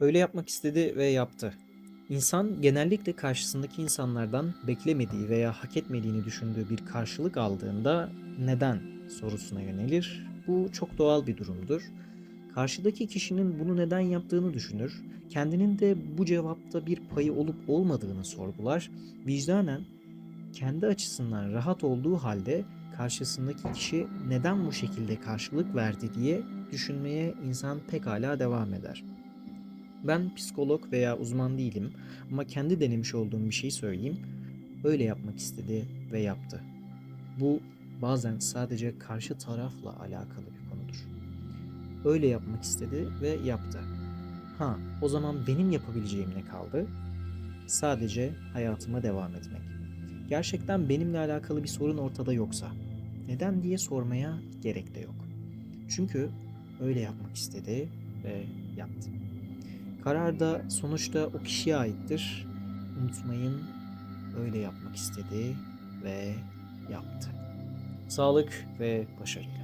Öyle yapmak istedi ve yaptı. İnsan genellikle karşısındaki insanlardan beklemediği veya hak etmediğini düşündüğü bir karşılık aldığında neden sorusuna yönelir. Bu çok doğal bir durumdur. Karşıdaki kişinin bunu neden yaptığını düşünür. Kendinin de bu cevapta bir payı olup olmadığını sorgular. Vicdanen kendi açısından rahat olduğu halde karşısındaki kişi neden bu şekilde karşılık verdi diye düşünmeye insan pekala devam eder. Ben psikolog veya uzman değilim ama kendi denemiş olduğum bir şey söyleyeyim. Öyle yapmak istedi ve yaptı. Bu bazen sadece karşı tarafla alakalı bir konudur. Öyle yapmak istedi ve yaptı. Ha, o zaman benim yapabileceğim ne kaldı? Sadece hayatıma devam etmek. Gerçekten benimle alakalı bir sorun ortada yoksa neden diye sormaya gerek de yok. Çünkü öyle yapmak istedi ve yaptı. Karar da sonuçta o kişiye aittir. Unutmayın öyle yapmak istedi ve yaptı. Sağlık ve başarıyla.